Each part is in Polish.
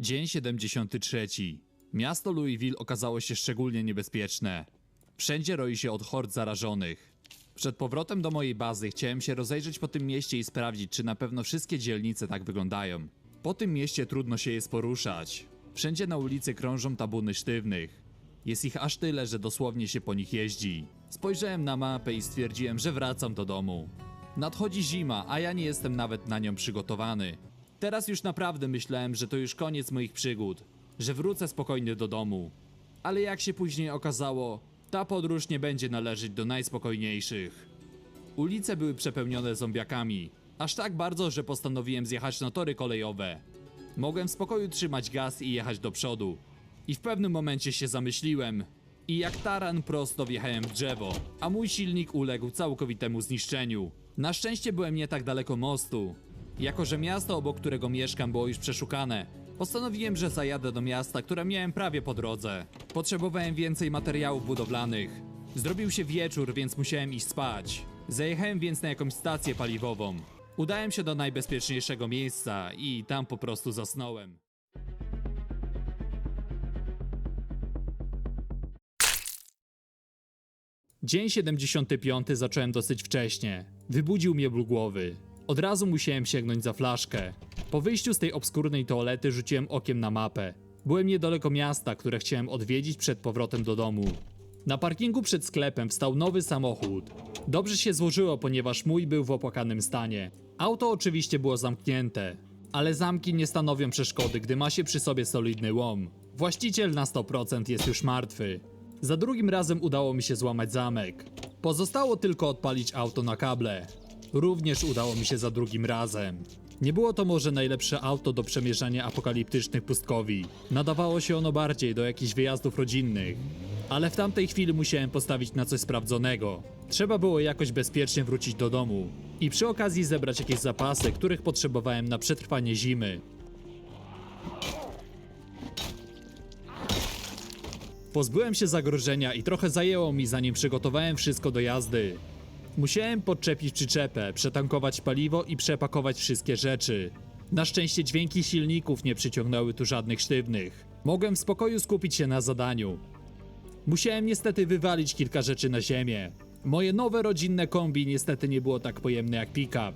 Dzień 73. Miasto Louisville okazało się szczególnie niebezpieczne. Wszędzie roi się od hord zarażonych. Przed powrotem do mojej bazy chciałem się rozejrzeć po tym mieście i sprawdzić, czy na pewno wszystkie dzielnice tak wyglądają. Po tym mieście trudno się jest poruszać. Wszędzie na ulicy krążą tabuny sztywnych. Jest ich aż tyle, że dosłownie się po nich jeździ. Spojrzałem na mapę i stwierdziłem, że wracam do domu. Nadchodzi zima, a ja nie jestem nawet na nią przygotowany. Teraz już naprawdę myślałem, że to już koniec moich przygód, że wrócę spokojnie do domu. Ale jak się później okazało, ta podróż nie będzie należeć do najspokojniejszych. Ulice były przepełnione zombiakami, aż tak bardzo, że postanowiłem zjechać na tory kolejowe. Mogłem w spokoju trzymać gaz i jechać do przodu. I w pewnym momencie się zamyśliłem. I jak taran prosto wjechałem w drzewo, a mój silnik uległ całkowitemu zniszczeniu. Na szczęście byłem nie tak daleko mostu. Jako, że miasto, obok którego mieszkam, było już przeszukane, postanowiłem, że zajadę do miasta, które miałem prawie po drodze. Potrzebowałem więcej materiałów budowlanych. Zrobił się wieczór, więc musiałem iść spać. Zajechałem więc na jakąś stację paliwową. Udałem się do najbezpieczniejszego miejsca i tam po prostu zasnąłem. Dzień 75 zacząłem dosyć wcześnie. Wybudził mnie ból głowy. Od razu musiałem sięgnąć za flaszkę. Po wyjściu z tej obskurnej toalety rzuciłem okiem na mapę. Byłem niedaleko miasta, które chciałem odwiedzić przed powrotem do domu. Na parkingu przed sklepem wstał nowy samochód. Dobrze się złożyło, ponieważ mój był w opłakanym stanie. Auto oczywiście było zamknięte, ale zamki nie stanowią przeszkody, gdy ma się przy sobie solidny łom. Właściciel na 100% jest już martwy. Za drugim razem udało mi się złamać zamek. Pozostało tylko odpalić auto na kable. Również udało mi się za drugim razem. Nie było to może najlepsze auto do przemierzania apokaliptycznych pustkowi. Nadawało się ono bardziej do jakichś wyjazdów rodzinnych. Ale w tamtej chwili musiałem postawić na coś sprawdzonego. Trzeba było jakoś bezpiecznie wrócić do domu. I przy okazji zebrać jakieś zapasy, których potrzebowałem na przetrwanie zimy. Pozbyłem się zagrożenia i trochę zajęło mi zanim przygotowałem wszystko do jazdy. Musiałem podczepić przyczepę, przetankować paliwo i przepakować wszystkie rzeczy. Na szczęście dźwięki silników nie przyciągnęły tu żadnych sztywnych. Mogłem w spokoju skupić się na zadaniu. Musiałem niestety wywalić kilka rzeczy na ziemię. Moje nowe rodzinne kombi niestety nie było tak pojemne jak pick-up.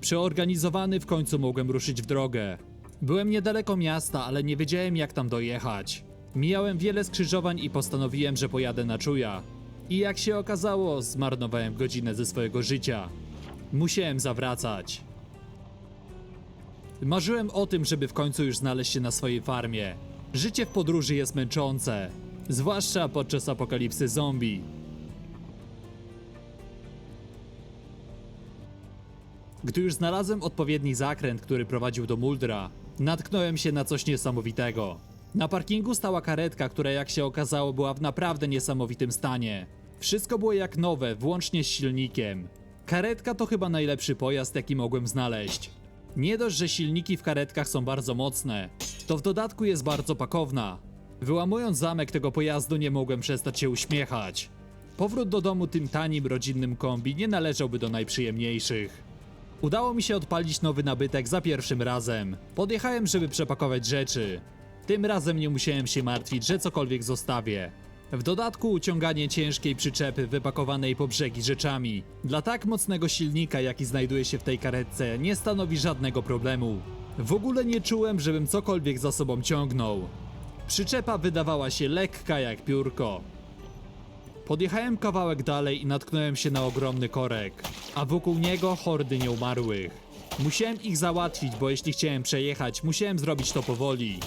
Przeorganizowany w końcu mogłem ruszyć w drogę. Byłem niedaleko miasta, ale nie wiedziałem jak tam dojechać. Mijałem wiele skrzyżowań i postanowiłem, że pojadę na czuja. I jak się okazało, zmarnowałem godzinę ze swojego życia. Musiałem zawracać. Marzyłem o tym, żeby w końcu już znaleźć się na swojej farmie. Życie w podróży jest męczące, zwłaszcza podczas apokalipsy zombie. Gdy już znalazłem odpowiedni zakręt, który prowadził do Muldra, natknąłem się na coś niesamowitego. Na parkingu stała karetka, która jak się okazało była w naprawdę niesamowitym stanie. Wszystko było jak nowe, włącznie z silnikiem. Karetka to chyba najlepszy pojazd, jaki mogłem znaleźć. Nie dość, że silniki w karetkach są bardzo mocne, to w dodatku jest bardzo pakowna. Wyłamując zamek tego pojazdu nie mogłem przestać się uśmiechać. Powrót do domu tym tanim rodzinnym kombi nie należałby do najprzyjemniejszych. Udało mi się odpalić nowy nabytek za pierwszym razem. Podjechałem, żeby przepakować rzeczy. Tym razem nie musiałem się martwić, że cokolwiek zostawię. W dodatku uciąganie ciężkiej przyczepy wypakowanej po brzegi rzeczami dla tak mocnego silnika, jaki znajduje się w tej karetce, nie stanowi żadnego problemu. W ogóle nie czułem, żebym cokolwiek za sobą ciągnął. Przyczepa wydawała się lekka jak piórko. Podjechałem kawałek dalej i natknąłem się na ogromny korek, a wokół niego hordy nieumarłych. Musiałem ich załatwić, bo jeśli chciałem przejechać, musiałem zrobić to powoli.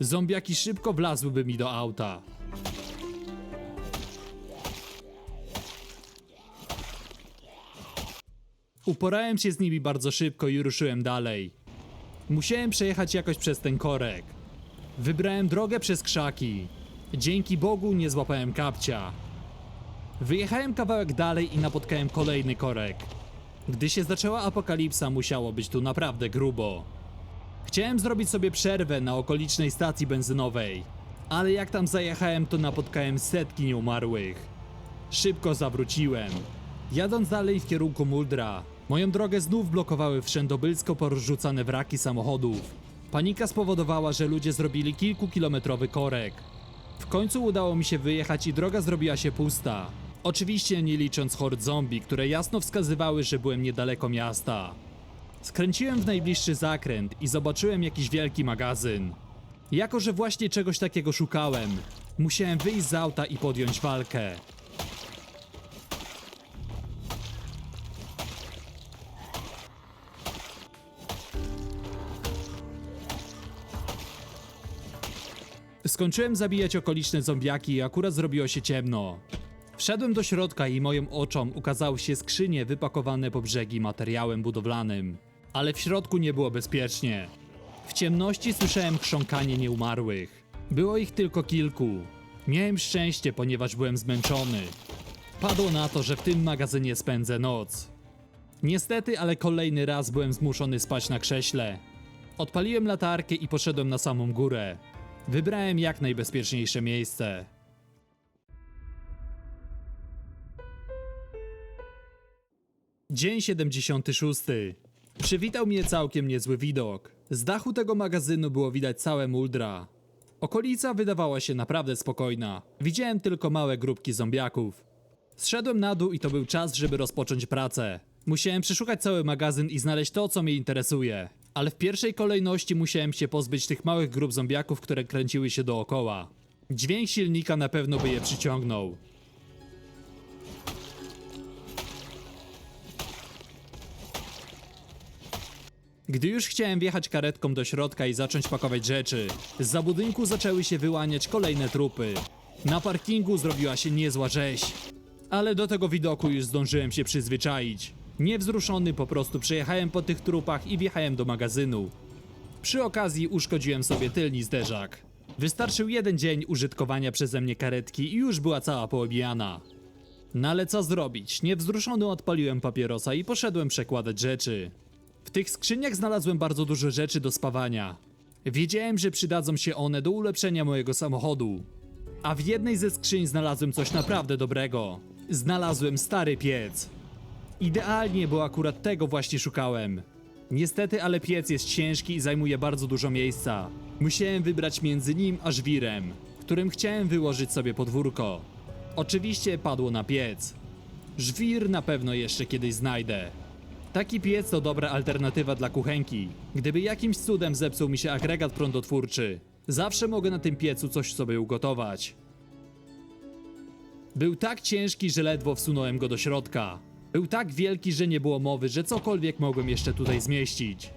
Zombiaki szybko wlazłyby mi do auta. Uporałem się z nimi bardzo szybko i ruszyłem dalej. Musiałem przejechać jakoś przez ten korek. Wybrałem drogę przez krzaki. Dzięki Bogu nie złapałem kapcia. Wyjechałem kawałek dalej i napotkałem kolejny korek. Gdy się zaczęła apokalipsa, musiało być tu naprawdę grubo. Chciałem zrobić sobie przerwę na okolicznej stacji benzynowej, ale jak tam zajechałem, to napotkałem setki nieumarłych. Szybko zawróciłem. Jadąc dalej w kierunku Muldra, moją drogę znów blokowały wszędobylsko porozrzucane wraki samochodów. Panika spowodowała, że ludzie zrobili kilkukilometrowy korek. W końcu udało mi się wyjechać i droga zrobiła się pusta. Oczywiście nie licząc hord zombie, które jasno wskazywały, że byłem niedaleko miasta. Skręciłem w najbliższy zakręt i zobaczyłem jakiś wielki magazyn. Jako, że właśnie czegoś takiego szukałem, musiałem wyjść z auta i podjąć walkę. Skończyłem zabijać okoliczne zombiaki i akurat zrobiło się ciemno. Wszedłem do środka i moim oczom ukazały się skrzynie wypakowane po brzegi materiałem budowlanym. Ale w środku nie było bezpiecznie. W ciemności słyszałem chrząkanie nieumarłych. Było ich tylko kilku. Miałem szczęście, ponieważ byłem zmęczony. Padło na to, że w tym magazynie spędzę noc. Niestety, ale kolejny raz byłem zmuszony spać na krześle. Odpaliłem latarkę i poszedłem na samą górę. Wybrałem jak najbezpieczniejsze miejsce. Dzień 76. Przywitał mnie całkiem niezły widok. Z dachu tego magazynu było widać całe muldra. Okolica wydawała się naprawdę spokojna. Widziałem tylko małe grupki zombiaków. Zszedłem na dół i to był czas, żeby rozpocząć pracę. Musiałem przeszukać cały magazyn i znaleźć to, co mnie interesuje. Ale w pierwszej kolejności musiałem się pozbyć tych małych grup zombiaków, które kręciły się dookoła. Dźwięk silnika na pewno by je przyciągnął. Gdy już chciałem wjechać karetką do środka i zacząć pakować rzeczy, z budynku zaczęły się wyłaniać kolejne trupy. Na parkingu zrobiła się niezła rzeź. Ale do tego widoku już zdążyłem się przyzwyczaić. Niewzruszony po prostu przejechałem po tych trupach i wjechałem do magazynu. Przy okazji uszkodziłem sobie tylni zderzak. Wystarczył jeden dzień użytkowania przeze mnie karetki i już była cała poobijana. No ale co zrobić? Niewzruszony odpaliłem papierosa i poszedłem przekładać rzeczy. W tych skrzyniach znalazłem bardzo dużo rzeczy do spawania. Wiedziałem, że przydadzą się one do ulepszenia mojego samochodu. A w jednej ze skrzyń znalazłem coś naprawdę dobrego. Znalazłem stary piec. Idealnie, bo akurat tego właśnie szukałem. Niestety, ale piec jest ciężki i zajmuje bardzo dużo miejsca. Musiałem wybrać między nim a żwirem, którym chciałem wyłożyć sobie podwórko. Oczywiście padło na piec. Żwir na pewno jeszcze kiedyś znajdę. Taki piec to dobra alternatywa dla kuchenki. Gdyby jakimś cudem zepsuł mi się agregat prądotwórczy, zawsze mogę na tym piecu coś sobie ugotować. Był tak ciężki, że ledwo wsunąłem go do środka. Był tak wielki, że nie było mowy, że cokolwiek mogłem jeszcze tutaj zmieścić.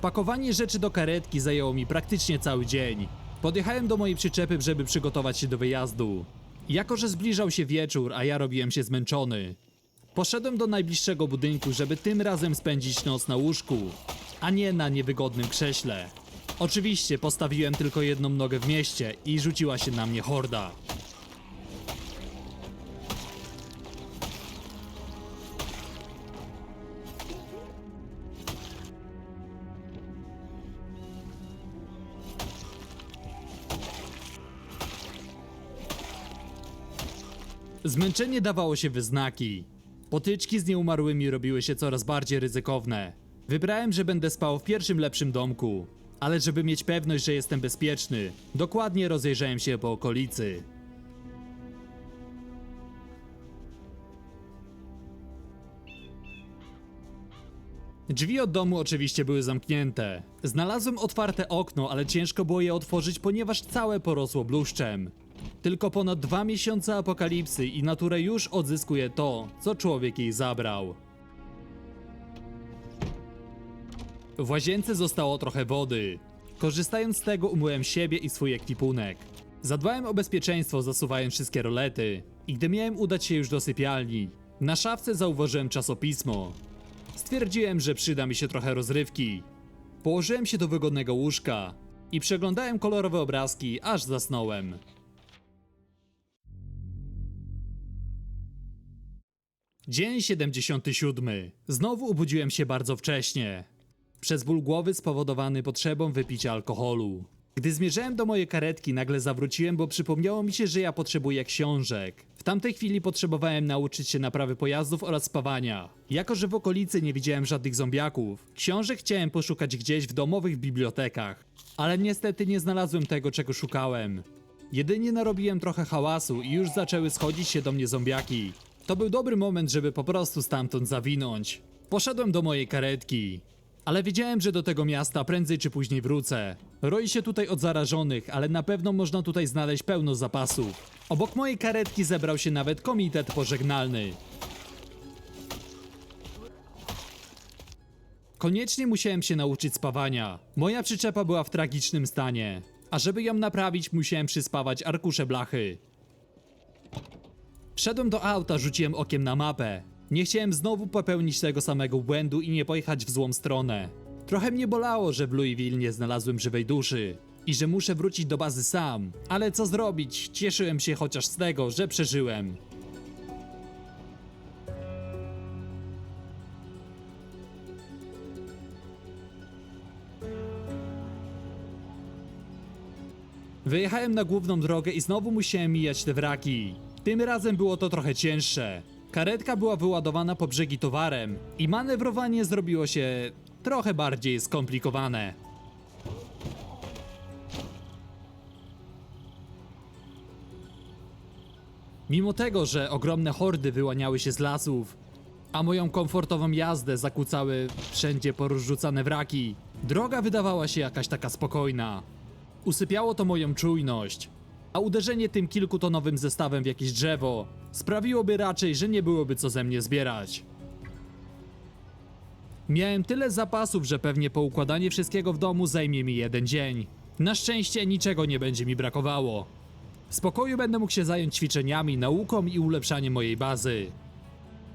Pakowanie rzeczy do karetki zajęło mi praktycznie cały dzień. Podjechałem do mojej przyczepy, żeby przygotować się do wyjazdu. Jako, że zbliżał się wieczór, a ja robiłem się zmęczony, Poszedłem do najbliższego budynku, żeby tym razem spędzić noc na łóżku, a nie na niewygodnym krześle. Oczywiście postawiłem tylko jedną nogę w mieście i rzuciła się na mnie horda. Zmęczenie dawało się we znaki. Potyczki z nieumarłymi robiły się coraz bardziej ryzykowne. Wybrałem, że będę spał w pierwszym lepszym domku. Ale żeby mieć pewność, że jestem bezpieczny, dokładnie rozejrzałem się po okolicy. Drzwi od domu oczywiście były zamknięte. Znalazłem otwarte okno, ale ciężko było je otworzyć, ponieważ całe porosło bluszczem. Tylko ponad dwa miesiące apokalipsy i natura już odzyskuje to, co człowiek jej zabrał. W łazience zostało trochę wody. Korzystając z tego umyłem siebie i swój ekwipunek. Zadbałem o bezpieczeństwo zasuwając wszystkie rolety i gdy miałem udać się już do sypialni, na szafce zauważyłem czasopismo. Stwierdziłem, że przyda mi się trochę rozrywki. Położyłem się do wygodnego łóżka i przeglądałem kolorowe obrazki, aż zasnąłem. Dzień 77. Znowu obudziłem się bardzo wcześnie. Przez ból głowy spowodowany potrzebą wypicia alkoholu. Gdy zmierzałem do mojej karetki, nagle zawróciłem, bo przypomniało mi się, że ja potrzebuję książek. W tamtej chwili potrzebowałem nauczyć się naprawy pojazdów oraz spawania. Jako, że w okolicy nie widziałem żadnych zombiaków, książek chciałem poszukać gdzieś w domowych bibliotekach. Ale niestety nie znalazłem tego, czego szukałem. Jedynie narobiłem trochę hałasu i już zaczęły schodzić się do mnie zombiaki. To był dobry moment, żeby po prostu stamtąd zawinąć. Poszedłem do mojej karetki. Ale wiedziałem, że do tego miasta prędzej czy później wrócę. Roi się tutaj od zarażonych, ale na pewno można tutaj znaleźć pełno zapasów. Obok mojej karetki zebrał się nawet komitet pożegnalny. Koniecznie musiałem się nauczyć spawania. Moja przyczepa była w tragicznym stanie. A żeby ją naprawić, musiałem przyspawać arkusze blachy. Wszedłem do auta, rzuciłem okiem na mapę. Nie chciałem znowu popełnić tego samego błędu i nie pojechać w złą stronę. Trochę mnie bolało, że w Louisville nie znalazłem żywej duszy i że muszę wrócić do bazy sam. Ale co zrobić? Cieszyłem się chociaż z tego, że przeżyłem. Wyjechałem na główną drogę i znowu musiałem mijać te wraki. Tym razem było to trochę cięższe. Karetka była wyładowana po brzegi towarem i manewrowanie zrobiło się trochę bardziej skomplikowane. Mimo tego, że ogromne hordy wyłaniały się z lasów, a moją komfortową jazdę zakłócały wszędzie porozrzucane wraki, droga wydawała się jakaś taka spokojna. Usypiało to moją czujność, a uderzenie tym kilkutonowym zestawem w jakieś drzewo sprawiłoby raczej, że nie byłoby co ze mnie zbierać. Miałem tyle zapasów, że pewnie poukładanie wszystkiego w domu zajmie mi jeden dzień. Na szczęście niczego nie będzie mi brakowało. W spokoju będę mógł się zająć ćwiczeniami, nauką i ulepszaniem mojej bazy.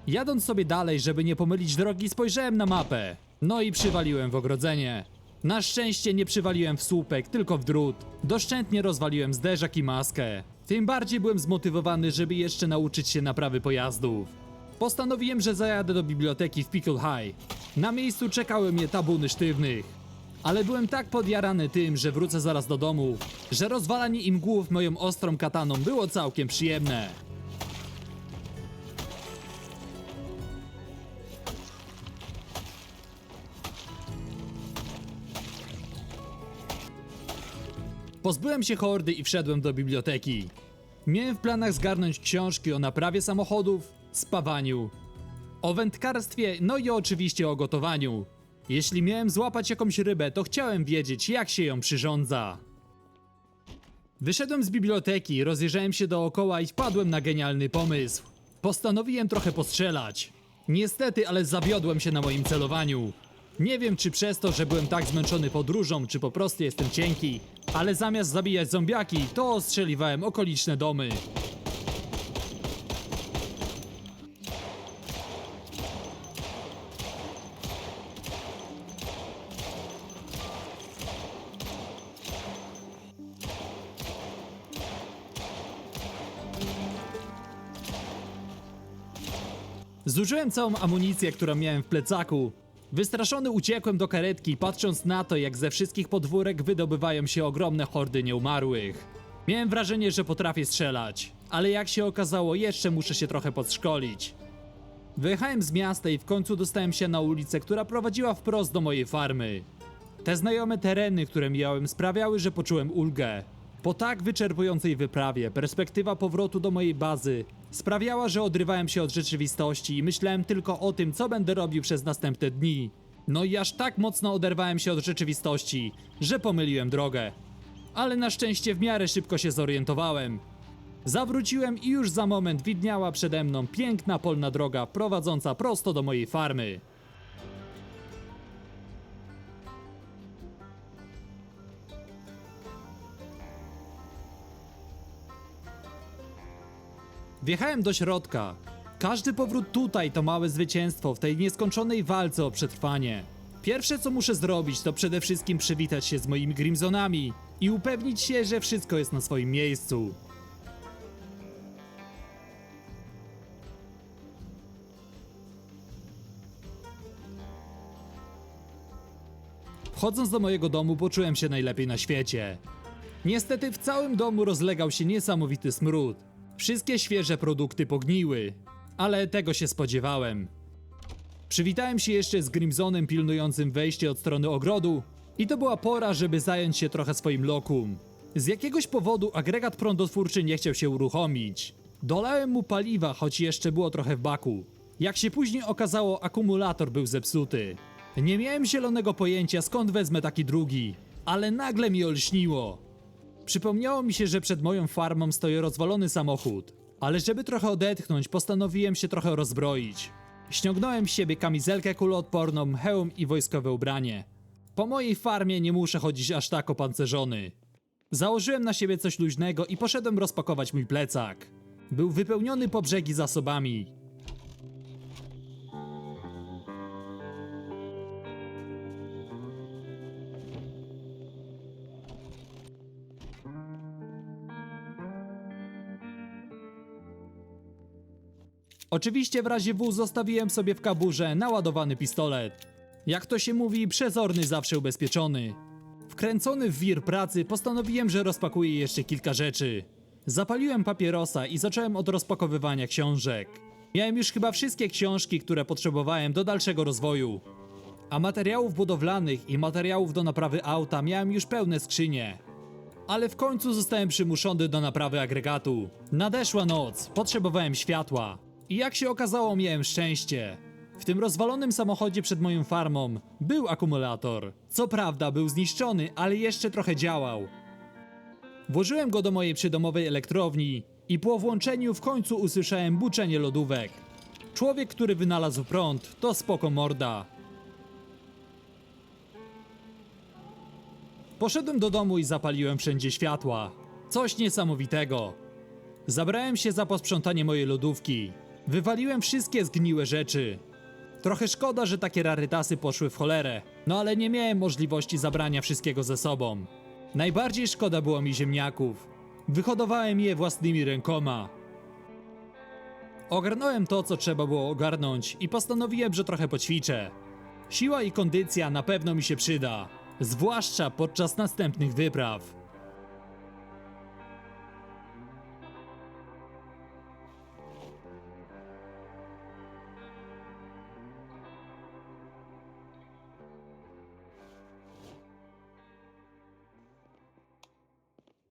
Jadąc sobie dalej, żeby nie pomylić drogi, spojrzałem na mapę. No i przywaliłem w ogrodzenie. Na szczęście nie przywaliłem w słupek, tylko w drut. Doszczętnie rozwaliłem zderzak i maskę. Tym bardziej byłem zmotywowany, żeby jeszcze nauczyć się naprawy pojazdów. Postanowiłem, że zajadę do biblioteki w Pickle High. Na miejscu czekały mnie tabuny sztywnych. Ale byłem tak podjarany tym, że wrócę zaraz do domu, że rozwalanie im głów moją ostrą kataną było całkiem przyjemne. Pozbyłem się hordy i wszedłem do biblioteki. Miałem w planach zgarnąć książki o naprawie samochodów, spawaniu, o wędkarstwie, no i oczywiście o gotowaniu. Jeśli miałem złapać jakąś rybę, to chciałem wiedzieć, jak się ją przyrządza. Wyszedłem z biblioteki, rozejrzałem się dookoła i wpadłem na genialny pomysł. Postanowiłem trochę postrzelać. Niestety, ale zawiodłem się na moim celowaniu. Nie wiem, czy przez to, że byłem tak zmęczony podróżą, czy po prostu jestem cienki, ale zamiast zabijać zombiaki, to ostrzeliwałem okoliczne domy. Zużyłem całą amunicję, którą miałem w plecaku. Wystraszony uciekłem do karetki, patrząc na to, jak ze wszystkich podwórek wydobywają się ogromne hordy nieumarłych. Miałem wrażenie, że potrafię strzelać, ale jak się okazało, jeszcze muszę się trochę podszkolić. Wyjechałem z miasta i w końcu dostałem się na ulicę, która prowadziła wprost do mojej farmy. Te znajome tereny, które mijałem, sprawiały, że poczułem ulgę. Po tak wyczerpującej wyprawie, perspektywa powrotu do mojej bazy sprawiała, że odrywałem się od rzeczywistości i myślałem tylko o tym, co będę robił przez następne dni. No i aż tak mocno oderwałem się od rzeczywistości, że pomyliłem drogę. Ale na szczęście w miarę szybko się zorientowałem. Zawróciłem i już za moment widniała przede mną piękna polna droga prowadząca prosto do mojej farmy. Wjechałem do środka. Każdy powrót tutaj to małe zwycięstwo w tej nieskończonej walce o przetrwanie. Pierwsze co muszę zrobić to przede wszystkim przywitać się z moimi Grimzonami i upewnić się, że wszystko jest na swoim miejscu. Wchodząc do mojego domu poczułem się najlepiej na świecie. Niestety w całym domu rozlegał się niesamowity smród. Wszystkie świeże produkty pogniły, ale tego się spodziewałem. Przywitałem się jeszcze z Grimzonem pilnującym wejście od strony ogrodu i to była pora, żeby zająć się trochę swoim lokum. Z jakiegoś powodu agregat prądotwórczy nie chciał się uruchomić. Dolałem mu paliwa, choć jeszcze było trochę w baku. Jak się później okazało, akumulator był zepsuty. Nie miałem zielonego pojęcia skąd wezmę taki drugi, ale nagle mi olśniło. Przypomniało mi się, że przed moją farmą stoi rozwalony samochód, ale żeby trochę odetchnąć, postanowiłem się trochę rozbroić. Ściągnąłem z siebie kamizelkę kuloodporną, hełm i wojskowe ubranie. Po mojej farmie nie muszę chodzić aż tak opancerzony. Założyłem na siebie coś luźnego i poszedłem rozpakować mój plecak. Był wypełniony po brzegi zasobami. Oczywiście w razie W zostawiłem sobie w kaburze naładowany pistolet. Jak to się mówi, przezorny zawsze ubezpieczony. Wkręcony w wir pracy postanowiłem, że rozpakuję jeszcze kilka rzeczy. Zapaliłem papierosa i zacząłem od rozpakowywania książek. Miałem już chyba wszystkie książki, które potrzebowałem do dalszego rozwoju. A materiałów budowlanych i materiałów do naprawy auta miałem już pełne skrzynie. Ale w końcu zostałem przymuszony do naprawy agregatu. Nadeszła noc, potrzebowałem światła. I jak się okazało, miałem szczęście. W tym rozwalonym samochodzie przed moją farmą był akumulator. Co prawda był zniszczony, ale jeszcze trochę działał. Włożyłem go do mojej przydomowej elektrowni i po włączeniu w końcu usłyszałem buczenie lodówek. Człowiek, który wynalazł prąd, to spoko morda. Poszedłem do domu i zapaliłem wszędzie światła. Coś niesamowitego. Zabrałem się za posprzątanie mojej lodówki. Wywaliłem wszystkie zgniłe rzeczy. Trochę szkoda, że takie rarytasy poszły w cholerę, no ale nie miałem możliwości zabrania wszystkiego ze sobą. Najbardziej szkoda było mi ziemniaków. Wyhodowałem je własnymi rękoma. Ogarnąłem to, co trzeba było ogarnąć i postanowiłem, że trochę poćwiczę. Siła i kondycja na pewno mi się przyda, zwłaszcza podczas następnych wypraw.